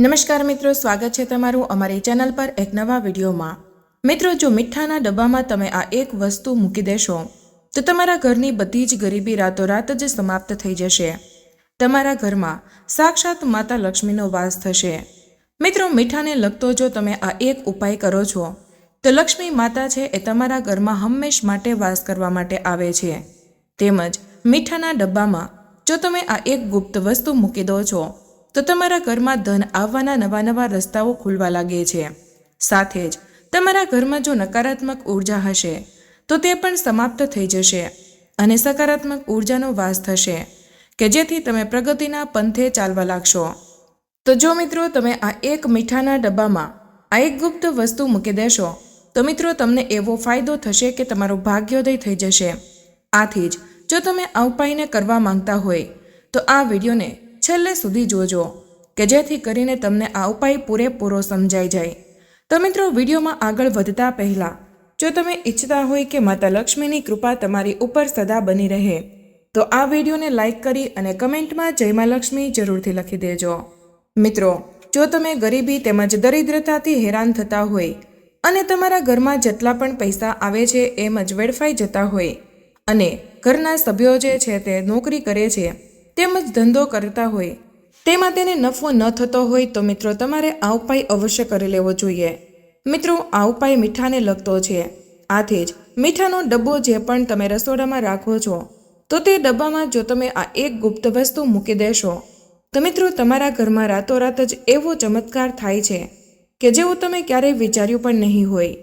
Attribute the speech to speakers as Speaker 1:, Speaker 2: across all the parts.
Speaker 1: નમસ્કાર મિત્રો, સ્વાગત છે તમારું અમારી ચેનલ પર એક નવા વિડીયોમાં. મિત્રો, જો મીઠાના ડબ્બામાં તમે આ એક વસ્તુ મૂકી દેશો, તો તમારા ઘરની બધી જ ગરીબી રાતોરાત જ સમાપ્ત થઈ જશે. તમારા ઘરમાં સાક્ષાત માતા લક્ષ્મીનો વાસ થશે. મિત્રો, મીઠાને લગતો જો તમે આ એક ઉપાય કરો છો, તો લક્ષ્મી માતા છે એ તમારા ઘરમાં હંમેશ માટે વાસ કરવા માટે આવે છે. તેમજ મીઠાના ડબ્બામાં જો તમે આ એક ગુપ્ત વસ્તુ મૂકી દો છો તો તમારા ઘરમાં ધન આવવાના નવા નવા રસ્તાઓ ખુલવા લાગે છે. સાથે જ તમારા ઘરમાં જો નકારાત્મક ઊર્જા હશે, તો તે પણ સમાપ્ત થઈ જશે અને સકારાત્મક ઉર્જાનો વાસ થશે, કે જેથી તમે પ્રગતિના પંથે ચાલવા લાગશો. તો જો મિત્રો તમે આ એક મીઠાના ડબ્બામાં આ એક ગુપ્ત વસ્તુ મૂકી દેશો, તો મિત્રો તમને એવો ફાયદો થશે કે તમારો ભાગ્યોદય થઈ જશે. આથી જ જો તમે આ ઉપાયને કરવા માંગતા હોય, તો આ વિડીયોને છેલ્લે સુધી જોજો, કે જેથી કરીને તમને આ ઉપાય પૂરેપૂરો સમજાઈ જાય. તો મિત્રો, વિડીયોમાં આગળ વધતા પહેલાં, જો તમે ઈચ્છતા હોય કે માતા લક્ષ્મીની કૃપા તમારી ઉપર સદા બની રહે, તો આ વિડીયોને લાઇક કરી અને કમેન્ટમાં જય મા લક્ષ્મી જરૂરથી લખી દેજો. મિત્રો, જો તમે ગરીબી તેમજ દરિદ્રતાથી હેરાન થતા હોય, અને તમારા ઘરમાં જેટલા પણ પૈસા આવે છે એમ જ વેડફાઈ જતા હોય, અને ઘરના સભ્યો જે છે તે નોકરી કરે છે તેમજ ધંધો કરતા હોય. તેમાં તેને નફો ન થતો હોય તો મિત્રો તમારે આ ઉપાય અવશ્ય કરી લેવો જોઈએ. મિત્રો, આ ઉપાય મીઠાને લગતો છે. આથી જ મીઠાનો ડબ્બો જે પણ તમે રસોડામાં રાખો છો, તો તે ડબ્બામાં જો તમે આ એક ગુપ્ત વસ્તુ મૂકી દેશો, તો મિત્રો તમારા ઘરમાં રાતોરાત જ એવો ચમત્કાર થાય છે કે જેવું તમે ક્યારેય વિચાર્યું પણ નહીં હોય.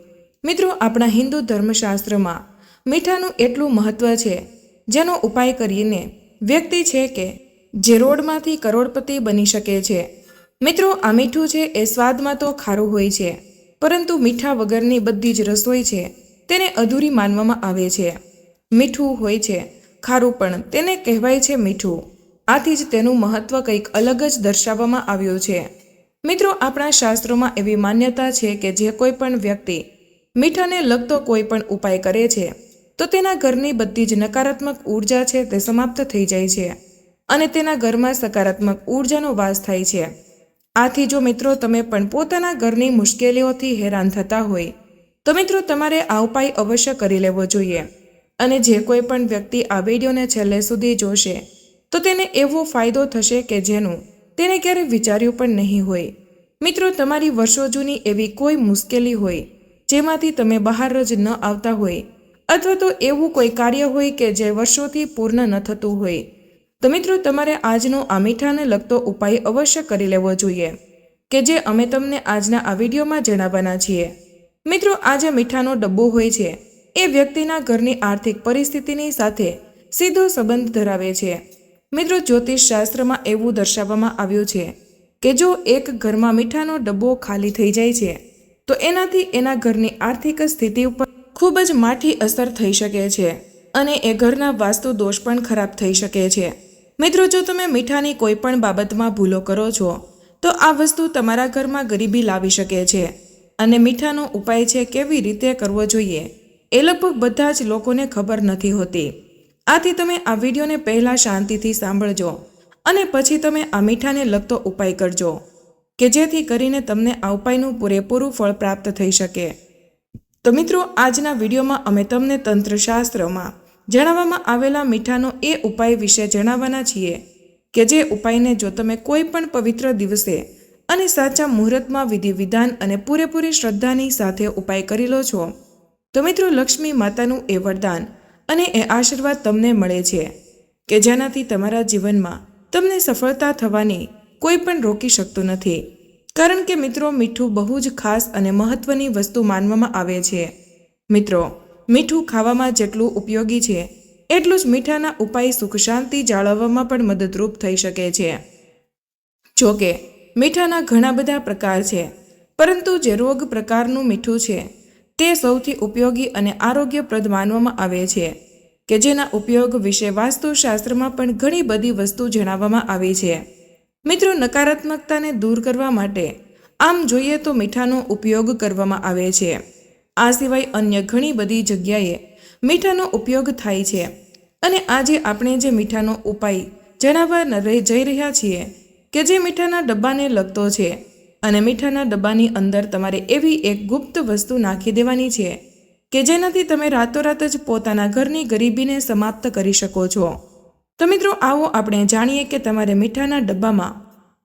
Speaker 1: મિત્રો, આપણા હિન્દુ ધર્મશાસ્ત્રમાં મીઠાનું એટલું મહત્વ છે, જેનો ઉપાય કરીને વ્યક્તિ છે કે જે રોડમાંથી કરોડપતિ બની શકે છે. મિત્રો, આ મીઠું છે એ સ્વાદમાં તો ખારું હોય છે, પરંતુ મીઠા વગરની બધી જ રસોઈ છે તેને અધૂરી માનવામાં આવે છે. મીઠું હોય છે, ખારું પણ તેને કહેવાય છે મીઠું. આથી જ તેનું મહત્વ કંઈક અલગ જ દર્શાવવામાં આવ્યું છે. મિત્રો, આપણા શાસ્ત્રોમાં એવી માન્યતા છે કે જે કોઈ પણ વ્યક્તિ મીઠાને લગતો કોઈ પણ ઉપાય કરે છે તો તેના ઘરની બધી જ નકારાત્મક ઊર્જા છે તે સમાપ્ત થઈ જાય છે અને તેના ઘરમાં સકારાત્મક ઉર્જાનો વાસ થાય છે. આથી જો મિત્રો તમે પણ પોતાના ઘરની મુશ્કેલીઓથી હેરાન થતા હોય, તો મિત્રો તમારે આ ઉપાય અવશ્ય કરી લેવો જોઈએ. અને જે કોઈ પણ વ્યક્તિ આ વિડીયોને છેલ્લે સુધી જોશે, તો તેને એવો ફાયદો થશે કે જેનું તેને ક્યારેય વિચાર્યું પણ નહીં હોય. મિત્રો, તમારી વર્ષો જૂની એવી કોઈ મુશ્કેલી હોય, જેમાંથી તમે બહાર જ ન આવતા હોય અથવા તો એવું કોઈ કાર્ય હોય કે જે વર્ષોથી પૂર્ણ ન થતું હોય. તો મિત્રો, તમારે આજનો આ મીઠાને લગતો ઉપાય અવશ્ય કરી લેવો જોઈએ, કે જે અમે તમને આજના આ વિડીયોમાં જણાવવાના છીએ. મિત્રો, આ જે મીઠાનો ડબ્બો હોય છે, એ વ્યક્તિના ઘરની આર્થિક પરિસ્થિતિની સાથે સીધો સંબંધ ધરાવે છે. મિત્રો, જ્યોતિષ શાસ્ત્રમાં એવું દર્શાવવામાં આવ્યું છે, કે જો એક ઘરમાં મીઠાનો ડબ્બો ખાલી થઈ જાય છે, તો એનાથી એના ઘરની આર્થિક સ્થિતિ ઉપર ખૂબ જ માઠી અસર થઈ શકે છે અને એ ઘરના વાસ્તુ દોષ પણ ખરાબ થઈ શકે છે. મિત્રો, જો તમે મીઠાની કોઈ પણ બાબતમાં ભૂલો કરો છો, તો આ વસ્તુ તમારા ઘરમાં ગરીબી લાવી શકે છે અને મીઠાનો ઉપાય છે કેવી રીતે કરવો જોઈએ, એ લગભગ બધા જ લોકોને ખબર નથી હોતી. આથી તમે આ વિડીયોને પહેલાં શાંતિથી સાંભળજો અને પછી તમે આ મીઠાને લગતો ઉપાય કરજો, કે જેથી કરીને તમને આ ઉપાયનું પૂરેપૂરું ફળ પ્રાપ્ત થઈ શકે. તો મિત્રો, આજના વિડીયોમાં અમે તમને તંત્રશાસ્ત્રમાં જણાવવામાં આવેલા મીઠાનો એ ઉપાય વિશે જણાવવાના છીએ કે જે ઉપાયને જો તમે કોઈ પણ પવિત્ર દિવસે અને સાચા મુહૂર્તમાં વિધિ, વિધાન અને પૂરેપૂરી શ્રદ્ધાની સાથે ઉપાય કરી લો છો, તો મિત્રો લક્ષ્મી માતાનું એ વરદાન અને એ આશીર્વાદ તમને મળે છે કે જેનાથી તમારા જીવનમાં તમને સફળતા થવાની કોઈ પણ રોકી શકતું નથી. કારણ કે મિત્રો મીઠું બહુ જ ખાસ અને મહત્વની વસ્તુ માનવામાં આવે છે. મિત્રો, મીઠું ખાવામાં જેટલું ઉપયોગી છે, એટલું જ મીઠાના ઉપાય સુખ શાંતિ જાળવવામાં પણ મદદરૂપ થઈ શકે છે. જોકે મીઠાના ઘણા બધા પ્રકાર છે, પરંતુ જે રોગ પ્રકારનું મીઠું છે, તે સૌથી ઉપયોગી અને આરોગ્યપ્રદ માનવામાં આવે છે, કે જેના ઉપયોગ વિશે વાસ્તુશાસ્ત્રમાં પણ ઘણી બધી વસ્તુ જણાવવામાં આવી છે. મિત્રો, નકારાત્મકતાને દૂર કરવા માટે આમ જોઈએ તો મીઠાનો ઉપયોગ કરવામાં આવે છે. આ સિવાય અન્ય ઘણી બધી જગ્યાએ મીઠાનો ઉપયોગ થાય છે. અને આજે આપણે જે મીઠાનો ઉપાય જણાવવા જઈ રહ્યા છીએ કે જે મીઠાના ડબ્બાને લગતો છે અને મીઠાના ડબ્બાની અંદર તમારે એવી એક ગુપ્ત વસ્તુ નાખી દેવાની છે કે જેનાથી તમે રાતોરાત જ પોતાના ઘરની ગરીબીને સમાપ્ત કરી શકો છો. તો મિત્રો, આવો આપણે જાણીએ કે તમારે મીઠાના ડબ્બામાં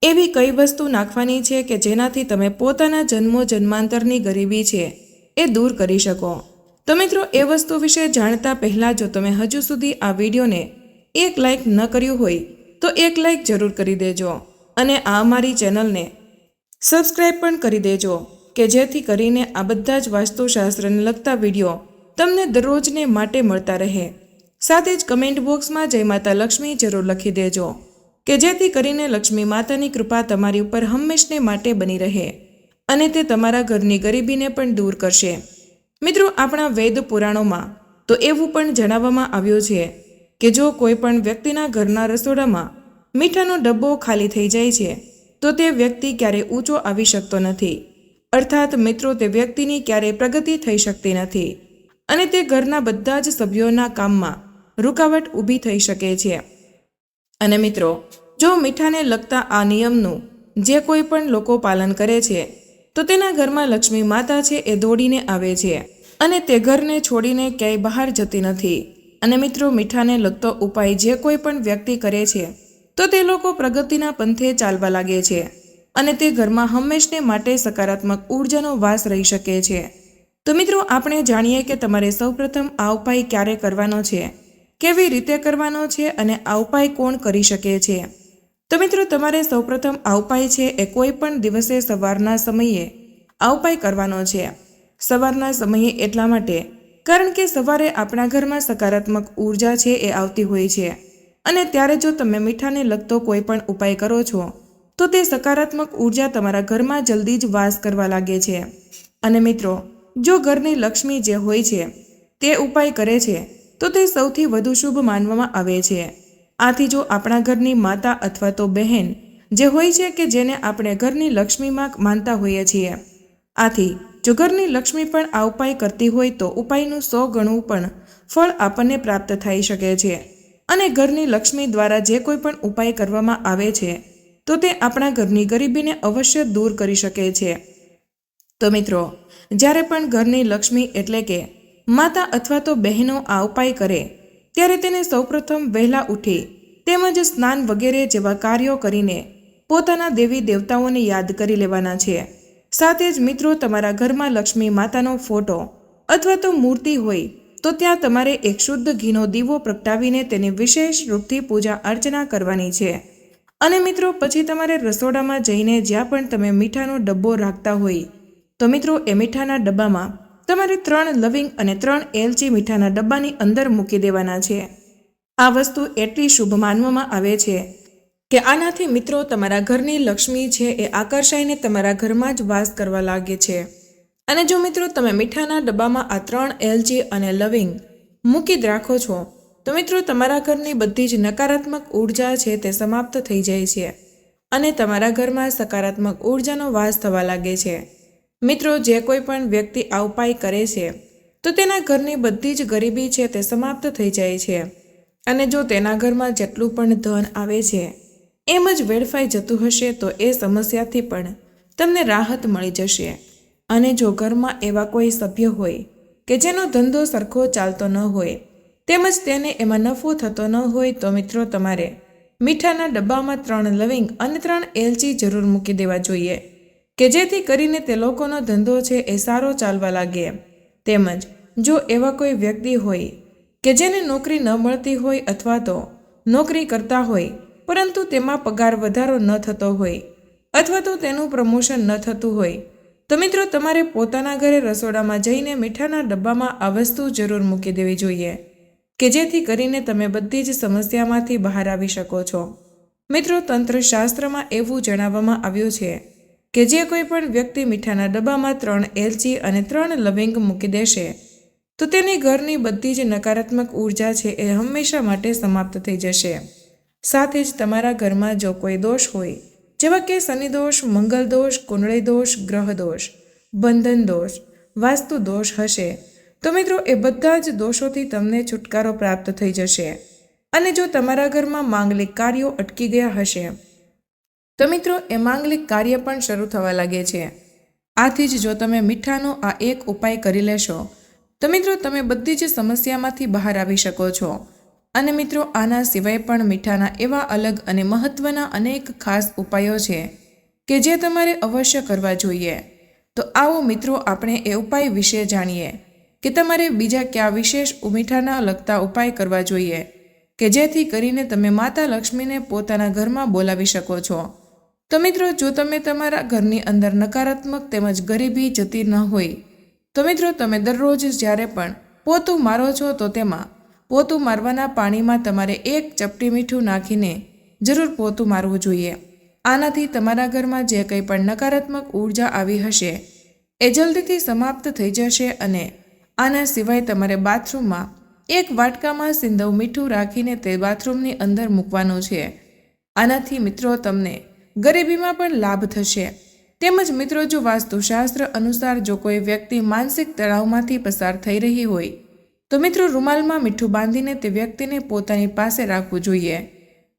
Speaker 1: એવી કઈ વસ્તુ નાખવાની છે કે જેનાથી તમે પોતાના જન્મો જન્માંતરની ગરીબી છે એ દૂર કરી શકો. તો મિત્રો, એ વસ્તુ વિશે જાણતા પહેલાં જો તમે હજુ સુધી આ વિડીયોને એક લાઈક ન કર્યું હોય, તો એક લાઇક જરૂર કરી દેજો અને આ અમારી ચેનલને સબસ્ક્રાઈબ પણ કરી દેજો કે જેથી કરીને આ બધા જ વાસ્તુશાસ્ત્રને લગતા વીડિયો તમને દરરોજને માટે મળતા રહે. સાથે જ કમેન્ટ બોક્સમાં જય માતા લક્ષ્મી જરૂર લખી દેજો કે જેથી કરીને લક્ષ્મી માતાની કૃપા તમારી ઉપર હંમેશને માટે બની રહે અને તે તમારા ઘરની ગરીબીને પણ દૂર કરશે. મિત્રો, આપણા વેદ પુરાણોમાં તો એવું પણ જણાવવામાં આવ્યું છે કે જો કોઈ પણ વ્યક્તિના ઘરના રસોડામાં મીઠાનો ડબ્બો ખાલી થઈ જાય છે, તો તે વ્યક્તિ ક્યારેય ઊંચો આવી શકતો નથી. અર્થાત, મિત્રો, તે વ્યક્તિની ક્યારેય પ્રગતિ થઈ શકતી નથી. અને તે ઘરના બધા જ સભ્યોના કામમાં રૂકાવટ ઊભી થઈ શકે છે. અને મિત્રો, જો મીઠાને લગતા આ નિયમનું જે કોઈ પણ લોકો પાલન કરે છે, તો તેના ઘરમાં લક્ષ્મી માતા છે એ દોડીને આવે છે. અને તે ઘરને છોડીને ક્યાંય બહાર જતી નથી. અને મિત્રો, મીઠાને લગતો ઉપાય જે કોઈ પણ વ્યક્તિ કરે છે, તો તે લોકો પ્રગતિના પંથે ચાલવા લાગે છે. અને તે ઘરમાં હંમેશને માટે સકારાત્મક ઉર્જાનો વાસ રહી શકે છે. તો મિત્રો, આપણે જાણીએ કે તમારે સૌપ્રથમ આ ઉપાય ક્યારે કરવાનો છે? કેવી રીતે કરવાનો છે અને આ ઉપાય કોણ કરી શકે છે? તો મિત્રો, તમારે સૌપ્રથમ આ ઉપાય છે એ કોઈ પણ દિવસે સવારના સમયે આ ઉપાય કરવાનો છે. સવારના સમયે એટલા માટે, કારણ કે સવારે આપણા ઘરમાં સકારાત્મક ઊર્જા છે એ આવતી હોય છે. અને ત્યારે જો તમે મીઠાને લગતો કોઈ પણ ઉપાય કરો છો, તો તે સકારાત્મક ઊર્જા તમારા ઘરમાં જલ્દી જ વાસ કરવા લાગે છે. અને મિત્રો, જો ઘરની લક્ષ્મી જે હોય છે, તે ઉપાય કરે છે તો તે સૌથી વધુ શુભ માનવામાં આવે છે. આથી જો આપણા ઘરની માતા અથવા તો બહેન જે હોય છે કે જેને આપણે ઘરની લક્ષ્મીમાં માનતા હોઈએ છીએ. આથી જો ઘરની લક્ષ્મી પણ આ ઉપાય કરતી હોય તો ઉપાયનું સો ગણું પણ ફળ આપણને પ્રાપ્ત થઈ શકે છે. અને ઘરની લક્ષ્મી દ્વારા જે કોઈ પણ ઉપાય કરવામાં આવે છે, તો તે આપણા ઘરની ગરીબીને અવશ્ય દૂર કરી શકે છે. તો મિત્રો, જ્યારે પણ ઘરની લક્ષ્મી એટલે કે માતા અથવા તો બહેનો આ ઉપાય કરે, ત્યારે તેને સૌપ્રથમ વહેલા ઉઠી, તેમજ સ્નાન વગેરે જેવા કાર્યો કરીને પોતાના દેવી દેવતાઓને યાદ કરી લેવાના છે. સાથે જ મિત્રો, તમારા ઘરમાં લક્ષ્મી માતાનો ફોટો અથવા તો મૂર્તિ હોય, તો ત્યાં તમારે એક શુદ્ધ ઘીનો દીવો પ્રગટાવીને તેની વિશેષ રૂપથી પૂજા અર્ચના કરવાની છે. અને મિત્રો, પછી તમારે રસોડામાં જઈને જ્યાં પણ તમે મીઠાનો ડબ્બો રાખતા હોય, તો મિત્રો, એ મીઠાના ડબ્બામાં તમારે ત્રણ લવિંગ અને ત્રણ એલચી મીઠાના ડબ્બાની અંદર મૂકી દેવાના છે. આ વસ્તુ એટલી શુભ માનવામાં આવે છે કે આનાથી મિત્રો તમારા ઘરની લક્ષ્મી છે એ આકર્ષાઈને તમારા ઘરમાં જ વાસ કરવા લાગે છે. અને જો મિત્રો તમે મીઠાના ડબ્બામાં આ ત્રણ એલચી અને લવિંગ મૂકી જ રાખો છો, તો મિત્રો તમારા ઘરની બધી જ નકારાત્મક ઊર્જા છે તે સમાપ્ત થઈ જાય છે અને તમારા ઘરમાં સકારાત્મક ઉર્જાનો વાસ થવા લાગે છે. મિત્રો, જે કોઈ પણ વ્યક્તિ આ કરે છે, તો તેના ઘરની બધી જ ગરીબી છે તે સમાપ્ત થઈ જાય છે. અને જો તેના ઘરમાં જેટલું પણ ધન આવે છે, એમ જ વેડફાઈ જતું હશે તો એ સમસ્યાથી પણ તમને રાહત મળી જશે. અને જો ઘરમાં એવા કોઈ સભ્ય હોય કે જેનો ધંધો સરખો ચાલતો ન હોય, તેમજ તેને એમાં નફો થતો ન હોય, તો મિત્રો, તમારે મીઠાના ડબ્બામાં ત્રણ લવિંગ અને ત્રણ એલચી જરૂર મૂકી દેવા જોઈએ. કે જેથી કરીને તે લોકોનો ધંધો છે એ સારો ચાલવા લાગે. તેમજ, જો એવા કોઈ વ્યક્તિ હોય, કે જેને નોકરી ન મળતી હોય અથવા તો નોકરી કરતા હોય, પરંતુ તેમાં પગાર વધારો ન થતો હોય, અથવા તો તેનું પ્રમોશન ન થતું હોય, તો મિત્રો તમારે પોતાના ઘરે રસોડામાં જઈને મીઠાના ડબ્બામાં આ વસ્તુ જરૂર મૂકી દેવી જોઈએ, કે જેથી કરીને તમે બધી જ સમસ્યામાંથી બહાર આવી શકો છો. મિત્રો, તંત્રશાસ્ત્રમાં એવું જણાવવામાં આવ્યું છે કે જે કોઈ પણ વ્યક્તિ મીઠાના ડબ્બામાં ત્રણ એલચી અને ત્રણ લવિંગ મૂકી દેશે, તો તેની ઘરની બધી જ નકારાત્મક ઊર્જા છે એ હંમેશા માટે સમાપ્ત થઈ જશે. સાથે જ તમારા ઘરમાં જો કોઈ દોષ હોય, જેવા કે શનિદોષ મંગલ દોષ, કુંડળી દોષ, ગ્રહ બંધન દોષ, વાસ્તુ દોષ હશે, તો મિત્રો એ બધા જ દોષોથી તમને છુટકારો પ્રાપ્ત થઈ જશે. અને જો તમારા ઘરમાં માંગલિક કાર્યો અટકી ગયા હશે તો મિત્રો, એ માંગલિક કાર્ય પણ શરૂ થવા લાગે છે. આથી જ જો તમે મીઠાનો આ એક ઉપાય કરી લેશો, તો મિત્રો તમે બધી જ સમસ્યામાંથી બહાર આવી શકો છો. અને મિત્રો, આના સિવાય પણ મીઠાના એવા અલગ અને મહત્ત્વના અનેક ખાસ ઉપાયો છે કે જે તમારે અવશ્ય કરવા જોઈએ. તો આવો મિત્રો, આપણે એ ઉપાય વિશે જાણીએ કે તમારે બીજા કયા વિશેષ મીઠાના લગતા ઉપાય કરવા જોઈએ, કે જેથી કરીને તમે માતા લક્ષ્મીને પોતાના ઘરમાં બોલાવી શકો છો. તો મિત્રો, જો તમે તમારા ઘરની અંદર નકારાત્મક તેમજ ગરીબી જતી ન હોય, તો મિત્રો તમે દરરોજ જ્યારે પણ પોતું મારો છો તો તેમાં પોતું મારવાના પાણીમાં તમારે એક ચપટી મીઠું નાખીને જરૂર પોતું મારવું જોઈએ. આનાથી તમારા ઘરમાં જે કંઈ પણ નકારાત્મક ઊર્જા આવી હશે, એ જલ્દીથી સમાપ્ત થઈ જશે અને આના સિવાય તમારે બાથરૂમમાં એક વાટકામાં સિંધવ મીઠું રાખીને તે બાથરૂમની અંદર મૂકવાનું છે. આનાથી મિત્રો તમને ગરીબીમાં પણ લાભ થશે. તેમજ મિત્રો, જો વાસ્તુશાસ્ત્ર અનુસાર જો કોઈ વ્યક્તિ માનસિક તણાવમાંથી પસાર થઈ રહી હોય, તો મિત્રો, રૂમાલમાં મીઠું બાંધીને તે વ્યક્તિને પોતાની પાસે રાખવું જોઈએ.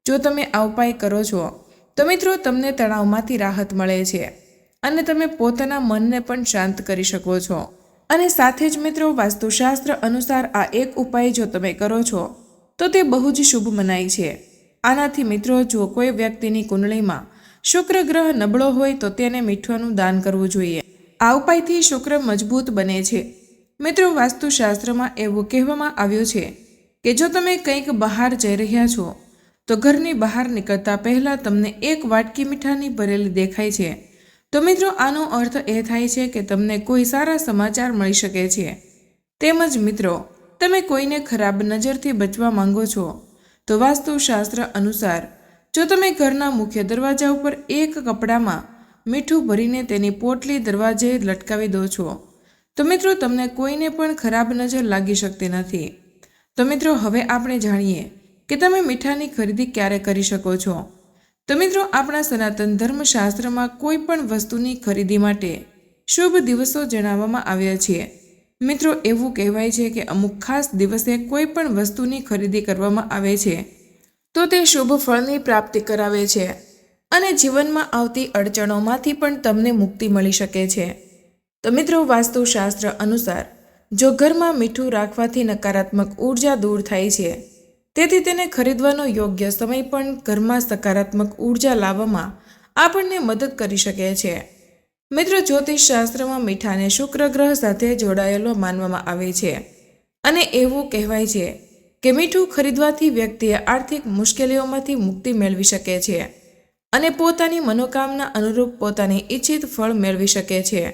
Speaker 1: જો તમે આ ઉપાય કરો છો, તો મિત્રો, તમને તણાવમાંથી રાહત મળે છે અને તમે પોતાના મનને પણ શાંત કરી શકો છો. અને સાથે જ મિત્રો, વાસ્તુશાસ્ત્ર અનુસાર આ એક ઉપાય જો તમે કરો છો, તો તે બહુ જ શુભ મનાય છે. આનાથી મિત્રો, જો કોઈ વ્યક્તિની કુંડળીમાં શુક્ર ગ્રહ નબળો હોય તો તેને મીઠાનું દાન કરવું જોઈએ. આ ઉપાયથી શુક્ર મજબૂત બને છે. મિત્રો, વાસ્તુશાસ્ત્રમાં એવું કહેવામાં આવ્યું છે કે જો તમે કંઈક બહાર જઈ રહ્યા છો, તો ઘરની બહાર નીકળતા પહેલાં તમને એક વાટકી મીઠાની ભરેલી દેખાય છે. તો મિત્રો, આનો અર્થ એ થાય છે કે તમને કોઈ સારા સમાચાર મળી શકે છે. તેમજ મિત્રો, તમે કોઈને ખરાબ નજરથી બચવા માંગો છો, તો વાસ્તુશાસ્ત્ર અનુસાર જો તમે ઘરના મુખ્ય દરવાજા ઉપર એક કપડામાં મીઠું ભરીને તેની પોટલી દરવાજે લટકાવી દો છો, તો મિત્રો તમને કોઈને પણ ખરાબ નજર લાગી શકતી નથી. તો મિત્રો, હવે આપણે જાણીએ કે તમે મીઠાની ખરીદી ક્યારે કરી શકો છો. તો મિત્રો, આપણા સનાતન ધર્મશાસ્ત્રમાં કોઈ પણ વસ્તુની ખરીદી માટે શુભ દિવસો જણાવવામાં આવ્યા છે. મિત્રો, એવું કહેવાય છે કે અમુક ખાસ દિવસે કોઈ પણ વસ્તુની ખરીદી કરવામાં આવે છે. તો તે શુભ ફળની પ્રાપ્તિ કરાવે છે અને જીવનમાં આવતી અડચણોમાંથી પણ તમને મુક્તિ મળી શકે છે. તો મિત્રો, વાસ્તુશાસ્ત્ર અનુસાર, જો ઘરમાં મીઠું રાખવાથી નકારાત્મક ઊર્જા દૂર થાય છે, તેથી તેને ખરીદવાનો યોગ્ય સમય પણ ઘરમાં સકારાત્મક ઊર્જા લાવવામાં આપણને મદદ કરી શકે છે. મિત્રો, જ્યોતિષશાસ્ત્રમાં મીઠાને શુક્ર ગ્રહ સાથે જોડાયેલો માનવામાં આવે છે અને એવું કહેવાય છે કે મીઠું ખરીદવાથી વ્યક્તિએ આર્થિક મુશ્કેલીઓમાંથી મુક્તિ મેળવી શકે છે અને પોતાની મનોકામના અનુરૂપ પોતાની ઈચ્છિત ફળ મેળવી શકે છે.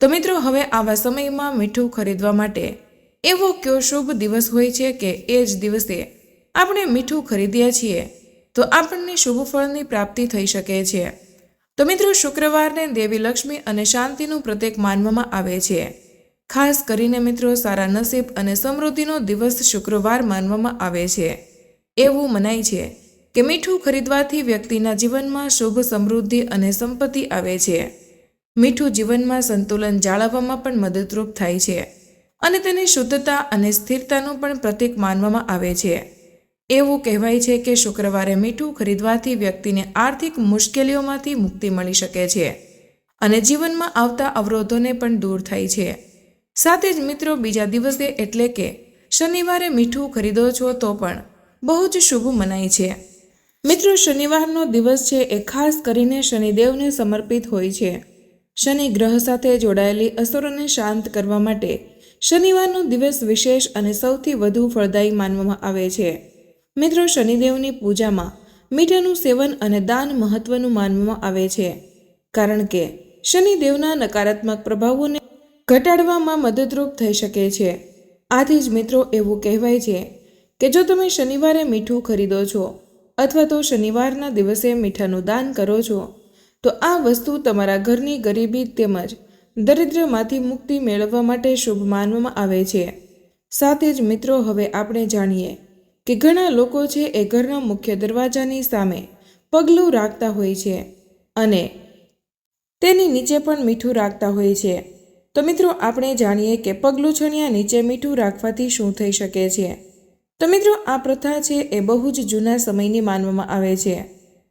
Speaker 1: તો મિત્રો, હવે આવા સમયમાં મીઠું ખરીદવા માટે એવો કયો શુભ દિવસ હોય છે કે એ જ દિવસે આપણે મીઠું ખરીદીએ છીએ? તો આપણને શુભ ફળની પ્રાપ્તિ થઈ શકે છે. તો મિત્રો, શુક્રવારને દેવી લક્ષ્મી અને શાંતિનું પ્રતીક માનવામાં આવે છે. ખાસ કરીને મિત્રો સારા નસીબ અને સમૃદ્ધિનો દિવસ શુક્રવાર માનવામાં આવે છે. એવું મનાય છે કે મીઠું ખરીદવાથી વ્યક્તિના જીવનમાં શુભ સમૃદ્ધિ અને સંપત્તિ આવે છે. મીઠું જીવનમાં સંતુલન જાળવવામાં પણ મદદરૂપ થાય છે અને તેની શુદ્ધતા અને સ્થિરતાનું પણ પ્રતીક માનવામાં આવે છે. એવું કહેવાય છે કે શુક્રવારે મીઠું ખરીદવાથી વ્યક્તિને આર્થિક મુશ્કેલીઓમાંથી મુક્તિ મળી શકે છે અને જીવનમાં આવતા અવરોધોને પણ દૂર થાય છે. સાથે જ મિત્રો બીજા દિવસે એટલે કે શનિવારે મીઠું ખરીદો છો તો પણ બહુ જ શુભ મનાય છે. મિત્રો, શનિવારનો દિવસ છે એ ખાસ કરીને શનિદેવને સમર્પિત હોય છે. શનિ ગ્રહ સાથે જોડાયેલી અસરોને શાંત કરવા માટે શનિવારનો દિવસ વિશેષ અને સૌથી વધુ ફળદાયી માનવામાં આવે છે. મિત્રો, શનિદેવની પૂજામાં મીઠાનું સેવન અને દાન મહત્વનું માનવામાં આવે છે. કારણ કે શનિદેવના નકારાત્મક પ્રભાવોને ઘટાડવામાં મદદરૂપ થઈ શકે છે. આથી જ મિત્રો એવું કહેવાય છે કે જો તમે શનિવારે મીઠું ખરીદો છો અથવા તો શનિવારના દિવસે મીઠાનું દાન કરો છો, તો આ વસ્તુ તમારા ઘરની ગરીબી તેમજ દરિદ્રમાંથી મુક્તિ મેળવવા માટે શુભ માનવામાં આવે છે. સાથે જ મિત્રો હવે આપણે જાણીએ કે ઘણા લોકો છે એ ઘરના મુખ્ય દરવાજાની સામે પગલું રાખતા હોય છે અને તેની નીચે પણ મીઠું રાખતા હોય છે. તો મિત્રો, આપણે જાણીએ કે પગલું છણિયા નીચે મીઠું રાખવાથી શું થઈ શકે છે. તો મિત્રો, આ પ્રથા છે એ બહુ જ જૂના સમયની માનવામાં આવે છે.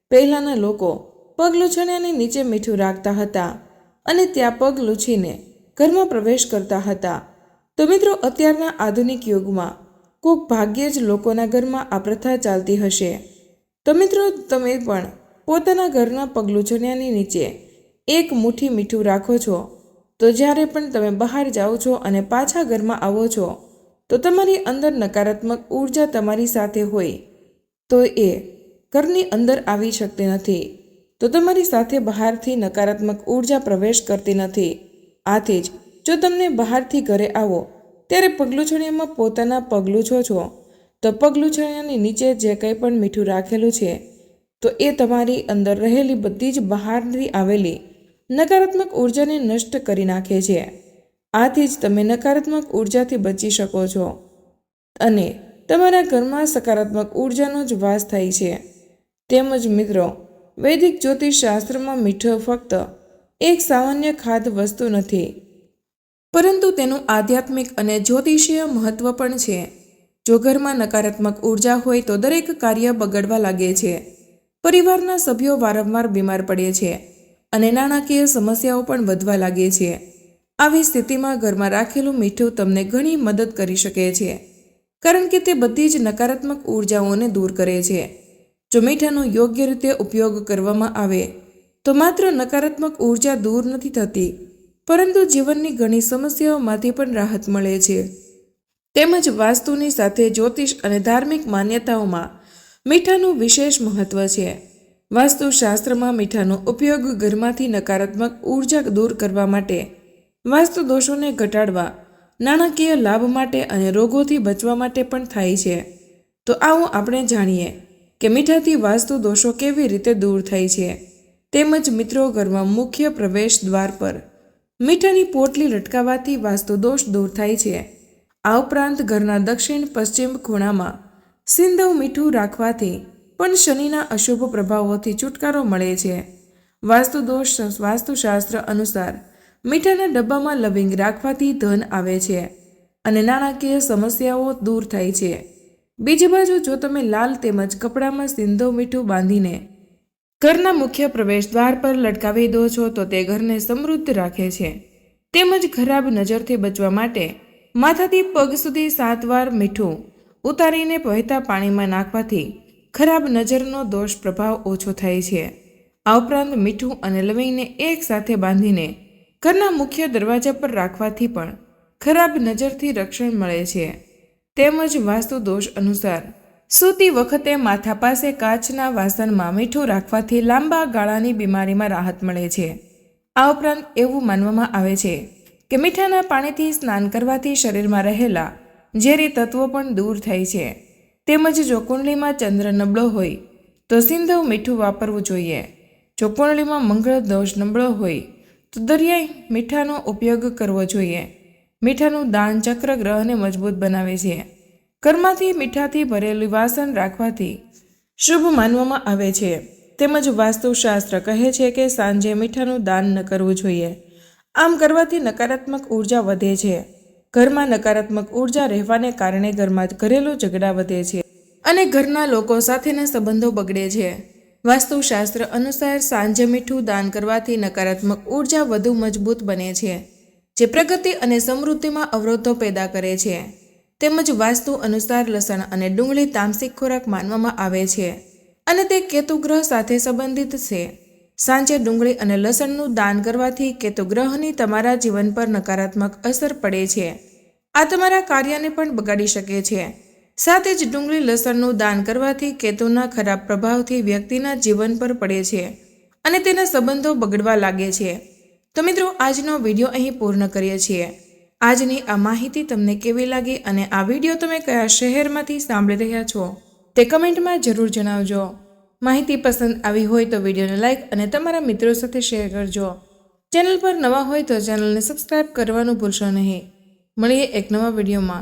Speaker 1: પહેલાંના લોકો પગલું છણિયાને નીચે મીઠું રાખતા હતા અને ત્યાં પગ લૂછીને ઘરમાં પ્રવેશ કરતા હતા. તો મિત્રો, અત્યારના આધુનિક યુગમાં કોઈક ભાગ્યે જ લોકોના ઘરમાં આ પ્રથા ચાલતી હશે. તો મિત્રો, તમે પણ પોતાના ઘરના પગલુછણિયાની નીચે એક મુઠ્ઠી મીઠું રાખો છો. તો જ્યારે પણ તમે બહાર જાઓ છો અને પાછા ઘરમાં આવો છો, તો તમારી અંદર નકારાત્મક ઊર્જા તમારી સાથે હોય. તો એ ઘરની અંદર આવી શકતી નથી. તો તમારી સાથે બહારથી નકારાત્મક ઊર્જા પ્રવેશ કરતી નથી. આથી જ જો તમને બહારથી ઘરે આવો, ત્યારે પગલુછણિયામાં પોતાના પગલું છો છો. તો પગલુછણિયાની નીચે જે કંઈ પણ મીઠું રાખેલું છે, તો એ તમારી અંદર રહેલી બધી જ બહારથી આવેલી નકારાત્મક ઉર્જાને નષ્ટ કરી નાખે છે. આથી જ તમે નકારાત્મક ઉર્જાથી બચી શકો છો. અને તમારા ઘરમાં સકારાત્મક ઉર્જાનો જ વાસ થાય છે. તેમજ મિત્રો, વૈદિક જ્યોતિષ શાસ્ત્રમાં મીઠો ફક્ત એક સામાન્ય ખાદ્ય વસ્તુ નથી. પરંતુ તેનું આધ્યાત્મિક અને જ્યોતિષીય મહત્વ પણ છે. જો ઘરમાં નકારાત્મક ઊર્જા હોય તો દરેક કાર્ય બગડવા લાગે છે. પરિવારના સભ્યો વારંવાર બીમાર પડે છે. અને નાણાકીય સમસ્યાઓ પણ વધવા લાગે છે. આવી સ્થિતિમાં ઘરમાં રાખેલું મીઠું તમને ઘણી મદદ કરી શકે છે, કારણ કે તે બધી જ નકારાત્મક ઉર્જાઓને દૂર કરે છે. જો મીઠાનો યોગ્ય રીતે ઉપયોગ કરવામાં આવે, તો માત્ર નકારાત્મક ઊર્જા દૂર નથી થતી, પરંતુ જીવનની ઘણી સમસ્યાઓમાંથી પણ રાહત મળે છે. તેમજ વાસ્તુની સાથે જ્યોતિષ અને ધાર્મિક માન્યતાઓમાં મીઠાનું વિશેષ મહત્વ છે. વાસ્તુશાસ્ત્રમાં મીઠાનો ઉપયોગ ઘરમાંથી નકારાત્મક ઊર્જા દૂર કરવા માટે, વાસ્તુ દોષોને ઘટાડવા, નાણાકીય લાભ માટે અને રોગોથી બચવા માટે પણ થાય છે. તો આવો આપણે જાણીએ કે મીઠાથી વાસ્તુ દોષો કેવી રીતે દૂર થાય છે. તેમજ મિત્રો ઘરમાં મુખ્ય પ્રવેશ દ્વાર પર, મીઠાની પોટલી લટકાવવાથી વાસ્તુ દોષ દૂર થાય છે. આ ઉપરાંત ઘરના દક્ષિણ પશ્ચિમ ખૂણામાં સિંધવ મીઠું રાખવાથી પણ શનિના અશુભ પ્રભાવોથી છુટકારો મળે છે. વાસ્તુ દોષ વાસ્તુશાસ્ત્ર અનુસાર મીઠાના ડબ્બામાં લવિંગ રાખવાથી ધન આવે છે અને નાણાકીય સમસ્યાઓ દૂર થાય છે. બીજી બાજુ જો તમે લાલ તેમજ કપડામાં સિંધો મીઠું બાંધીને ઘરના મુખ્ય પ્રવેશ દ્વાર પર લટકાવી દો છો, તો તે ઘરને સમૃદ્ધ રાખે છે. તેમજ ખરાબ નજરથી બચવા માટે માથાથી પગ સુધી સાત વાર મીઠું ઉતારીને વહેતા પાણીમાં નાખવાથી ખરાબ નજરનો દોષ પ્રભાવ ઓછો થાય છે. આ ઉપરાંત મીઠું અને લવિંગને એકસાથે બાંધીને ઘરના મુખ્ય દરવાજા પર રાખવાથી પણ ખરાબ નજરથી રક્ષણ મળે છે. તેમજ વાસ્તુ દોષ અનુસાર, સૂતી વખતે માથા પાસે કાચના વાસણમાં મીઠું રાખવાથી લાંબા ગાળાની બીમારીમાં રાહત મળે છે. આ ઉપરાંત એવું માનવામાં આવે છે કે મીઠાના પાણીથી સ્નાન કરવાથી શરીરમાં રહેલા ઝેરી તત્વો પણ દૂર થાય છે. તેમજ જો ચંદ્ર નબળો હોય, તો સિંધવ મીઠું વાપરવું જોઈએ. જો મંગળ દોષ નબળો હોય, તો દરિયાઈ મીઠાનો ઉપયોગ કરવો જોઈએ. મીઠાનું દાન ચક્ર ગ્રહને મજબૂત બનાવે છે. ઘરમાંથી મીઠાથી ભરેલું વાસણ રાખવાથી શુભ માનવામાં આવે છે. તેમજ વાસ્તુશાસ્ત્ર કહે છે કે સાંજે મીઠાનું દાન ન કરવું જોઈએ. આમ કરવાથી નકારાત્મક ઊર્જા વધે છે. ઘરમાં નકારાત્મક ઊર્જા રહેવાને કારણે ઘરમાં ઘરેલું ઝઘડા વધે છે અને ઘરના લોકો સાથેના સંબંધો બગડે છે. વાસ્તુશાસ્ત્ર અનુસાર સાંજે મીઠું દાન કરવાથી નકારાત્મક ઊર્જા વધુ મજબૂત બને છે, જે પ્રગતિ અને સમૃદ્ધિમાં અવરોધો પેદા કરે છે. તેમજ વાસ્તુ અનુસાર લસણ અને ડુંગળી તામસિક ખોરાક માનવામાં આવે છે અને તે કેતુગ્રહ સાથે સંબંધિત છે. સાંજે ડુંગળી અને લસણનું દાન કરવાથી કેતુગ્રહની તમારા જીવન પર નકારાત્મક અસર પડે છે. આ તમારા કાર્યને પણ બગાડી શકે છે. સાથે જ ડુંગળી લસણનું દાન કરવાથી કેતુના ખરાબ પ્રભાવથી વ્યક્તિના જીવન પર પડે છે અને તેના સંબંધો બગડવા લાગે છે. તો મિત્રો, આજનો વીડિયો અહીં પૂર્ણ કરીએ છીએ. આજની આ માહિતી તમને કેવી લાગી અને આ વીડિયો તમે કયા શહેરમાંથી સાંભળી રહ્યા છો તે કમેન્ટમાં જરૂર જણાવજો. માહિતી પસંદ આવી હોય તો વિડીયોને લાઇક અને તમારા મિત્રો સાથે શેર કરજો. ચેનલ પર નવા હોય તો ચેનલને સબસ્ક્રાઇબ કરવાનું ભૂલશો નહીં. મળીએ એક નવા વિડીયોમાં.